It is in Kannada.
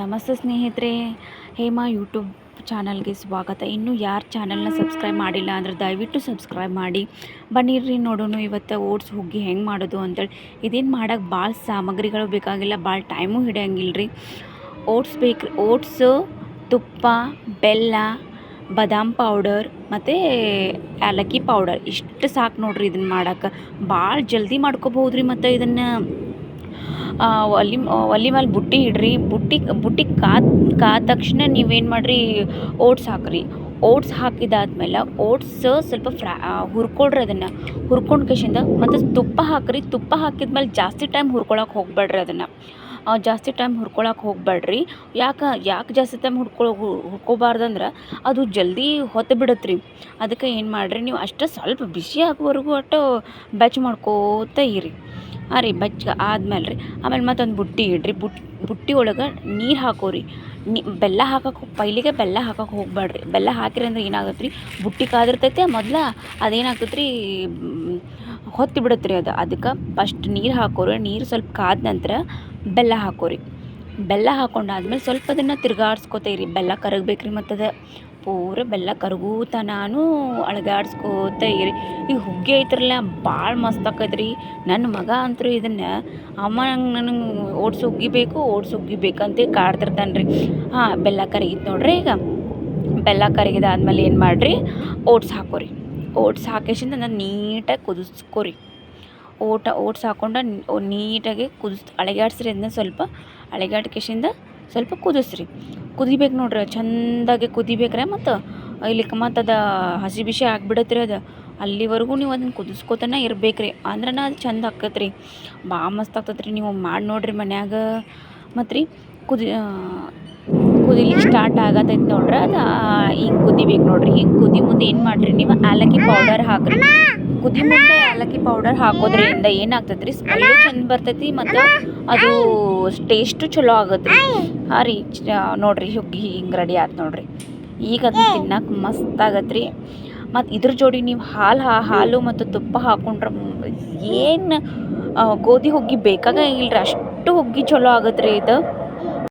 ನಮಸ್ತೆ ಸ್ನೇಹಿತರೆ, ಹೇಮಾ ಯೂಟ್ಯೂಬ್ ಚಾನಲ್ಗೆ ಸ್ವಾಗತ. ಇನ್ನೂ ಯಾರು ಚಾನಲ್ನ ಸಬ್ಸ್ಕ್ರೈಬ್ ಮಾಡಿಲ್ಲ ಅಂದ್ರೆ ದಯವಿಟ್ಟು ಸಬ್ಸ್ಕ್ರೈಬ್ ಮಾಡಿ. ಬನ್ನಿರಿ ನೋಡೋಣ ಇವತ್ತು ಓಟ್ಸ್ ಹುಗ್ಗಿ ಹೆಂಗೆ ಮಾಡೋದು ಅಂತೇಳಿ. ಇದೇನು ಮಾಡೋಕ್ಕೆ ಭಾಳ ಸಾಮಗ್ರಿಗಳು ಬೇಕಾಗಿಲ್ಲ ಭಾಳ ಟೈಮು ಹಿಡಿಯಂಗಿಲ್ಲ ರೀ ಓಟ್ಸ್ ಬೇಕು, ಓಟ್ಸ್, ತುಪ್ಪ, ಬೆಲ್ಲ, ಬದಾಮ್ ಪೌಡರ್ ಮತ್ತು ಏಲಕ್ಕಿ ಪೌಡರ್. ಇಷ್ಟು ಸಾಕು ನೋಡ್ರಿ ಇದನ್ನು ಮಾಡೋಕ್ಕೆ ಭಾಳ ಜಲ್ದಿ ಮಾಡ್ಕೋಬಹುದು ರೀ ಮತ್ತು ಇದನ್ನು. ಒಲೆ ಒಲೆ ಮೇಲೆ ಬುಟ್ಟಿ ಇಡ್ರಿ. ಬುಟ್ಟಿ ಬುಟ್ಟಿ ಕಾದ ಕಾದ ತಕ್ಷಣ ನೀವೇನು ಮಾಡಿರಿ, ಓಟ್ಸ್ ಹಾಕಿರಿ. ಓಟ್ಸ್ ಹಾಕಿದಾದ್ಮೇಲೆ ಓಟ್ಸ್ ಸ್ವಲ್ಪ ಫ್ರಾ ಹುರ್ಕೊಳ್ರಿ ಅದನ್ನು. ಹುರ್ಕೊಂಡು ಕೇಶಿಂದ ಮತ್ತು ತುಪ್ಪ ಹಾಕಿರಿ. ತುಪ್ಪ ಹಾಕಿದ್ಮೇಲೆ ಜಾಸ್ತಿ ಟೈಮ್ ಹುರ್ಕೊಳಕ್ಕೆ ಹೋಗಬೇಡ್ರಿ ಅದನ್ನು. ಜಾಸ್ತಿ ಟೈಮ್ ಹುರ್ಕೊಳಕ್ಕೆ ಹೋಗಬೇಡ್ರಿ ಯಾಕೆ ಯಾಕೆ ಜಾಸ್ತಿ ಟೈಮ್ ಹುರ್ಕೊಳ ಹುರ್ಕೋಬಾರ್ದಂದ್ರೆ ಅದು ಜಲ್ದಿ ಹೊತ್ತು ಬಿಡತ್ತೆ ರೀ ಅದಕ್ಕೆ ಏನು ಮಾಡಿರಿ, ನೀವು ಅಷ್ಟೇ ಸ್ವಲ್ಪ ಬಿಸಿ ಆಗೋವರೆಗೂ ಒಟ್ಟು ಬೆಚ್ಚ ಮಾಡ್ಕೋತ ಇರಿ. ಹಾಂ ರೀ ಬೆಚ್ಚ ಆದ್ಮೇಲೆ ರೀ. ಆಮೇಲೆ ಮತ್ತೊಂದು ಬುಟ್ಟಿ ಇಡ್ರಿ. ಬುಟ್, ಬುಟ್ಟಿ ಒಳಗೆ ನೀರು ಹಾಕೋರಿ. ನೀ, ಬೆಲ್ಲ ಹಾಕಕ್ಕೆ ಪೈಲಿಗೆ ಬೆಲ್ಲ ಹಾಕಕ್ಕೆ ಹೋಗ್ಬೇಡ್ರಿ ಬೆಲ್ಲ ಹಾಕಿರಿ ಅಂದ್ರೆ ಏನಾಗತ್ತೆ ರೀ ಬುಟ್ಟಿ ಕಾದಿರ್ತೈತೆ ಮೊದ್ಲ ಅದೇನಾಗ್ತೈತೆ ರೀ ಹೊತ್ತಿ ಬಿಡತ್ತೆ ರೀ ಅದು. ಅದಕ್ಕೆ ಫಸ್ಟ್ ನೀರು ಹಾಕೋರಿ. ನೀರು ಸ್ವಲ್ಪ ಕಾದ ನಂತರ ಬೆಲ್ಲ ಹಾಕೋರಿ. ಬೆಲ್ಲ ಹಾಕೊಂಡಾದ್ಮೇಲೆ ಸ್ವಲ್ಪ ಅದನ್ನು ತಿರ್ಗಾಡ್ಸ್ಕೊತ ಇರಿ ಬೆಲ್ಲ ಕರಗಬೇಕ್ರಿ ರೀ ಮತ್ತು ಅದು ಪೂರ ಬೆಲ್ಲ ಕರಗೂತನಾನು ಅಳಗಾಡ್ಸ್ಕೋತ ಇರಿ. ಈ ಹುಗ್ಗಿ ಐತ್ರಲ್ಲ ಭಾಳ ಮಸ್ತ್ ಆಕೈತೆ ರೀ ನನ್ನ ಮಗ ಅಂತೂ ಇದನ್ನು, ಅಮ್ಮ ನನಗೆ ಓಟ್ಸ್ ಹುಗ್ಗಿ ಬೇಕು ಓಟ್ಸ್ ಹುಗ್ಗಿ ಬೇಕಂತ ಕಾಡ್ತಿರ್ತಾನೆ ರೀ ಹಾಂ, ಬೆಲ್ಲ ಕರಗಿತ್ತು ನೋಡ್ರಿ ಈಗ. ಬೆಲ್ಲ ಕರಗಿದಾದ್ಮೇಲೆ ಏನು ಮಾಡಿರಿ? ಓಟ್ಸ್ ಹಾಕೋರಿ. ಓಟ್ಸ್ ಹಾಕೇಶಿಂದ ನಾನು ನೀಟಾಗಿ ಕುದಿಸ್ಕೋರಿ. ಓಟ, ಓಟ್ಸ್ ಹಾಕೊಂಡು ನೀಟಾಗಿ ಕುದಿಸ್, ಅಳಗಾಡ್ಸ್ರಿ ಅದನ್ನ ಸ್ವಲ್ಪ. ಅಳಗ್ಯಾಡ್ಕೇಶಿಂದ ಸ್ವಲ್ಪ ಕುದಿಸ್ರಿ. ಕುದಿಬೇಕು ನೋಡ್ರಿ, ಚಂದಾಗಿ ಕುದಿಬೇಕ್ರೆ ಮತ್ತು ಇಲ್ಲಿಕ್ಕೆ ಮತ್ತು ಅದು, ಹಸಿ ಬಿಸಿ ಆಗಿಬಿಡತ್ರಿ ರೀ ಅದು. ಅಲ್ಲಿವರೆಗೂ ನೀವು ಅದನ್ನು ಕುದಿಸ್ಕೊತನ ಇರಬೇಕ್ರಿ. ಅಂದ್ರೆ ಅದು ಚಂದ ಆಕತ್ತೆ ಭಾಳ ಮಸ್ತ್ ಆಗ್ತದೆ ರೀ ನೀವು ಮಾಡಿ ನೋಡಿರಿ ಮನ್ಯಾಗ. ಮತ್ತು ರೀ ಕುದಿ ಕುದಿಲಿಕ್ಕೆ ಸ್ಟಾರ್ಟ್ ಆಗತೈತೆ ನೋಡ್ರಿ. ಅದು ಹಿಂಗೆ ಕುದಿಬೇಕು ನೋಡ್ರಿ. ಹಿಂಗೆ ಕುದಿ ಮುಂದೆ ಏನು ಮಾಡಿರಿ ನೀವು ಏಲಕ್ಕಿ ಪೌಡರ್ ಹಾಕ್ರಿ. ಕುದಿ ಮುಂದೆ ಏಲಕ್ಕಿ ಪೌಡರ್ ಹಾಕೋದ್ರಿಂದ ಏನಾಗ್ತೈತೆ ರೀ ಸ್ಮೆಲ್ಲು ಚಂದ ಬರ್ತೈತಿ ಮತ್ತು ಅದು ಟೇಸ್ಟು ಚಲೋ ಆಗತ್ತೆ ರೀ ಹಾಂ ರೀ ನೋಡ್ರಿ ಹುಗ್ಗಿ ಹಿಂಗೆ ರೆಡಿ ಆಯ್ತು ನೋಡಿರಿ. ಈಗ ಅದನ್ನ ತಿನ್ನಕ್ಕೆ ಮಸ್ತ್ ಆಗತ್ತೆ ರೀ ಮತ್ತು ಇದ್ರ ಜೋಡಿ ನೀವು ಹಾಲು ಹಾ ಹಾಲು ಮತ್ತು ತುಪ್ಪ ಹಾಕೊಂಡ್ರೆ ಏನು ಗೋಧಿ ಹುಗ್ಗಿ ಬೇಕಾಗಂಗಿಲ್ಲ ರೀ ಅಷ್ಟು ಹುಗ್ಗಿ ಚಲೋ ಆಗತ್ತೆ ರೀ ಇದು.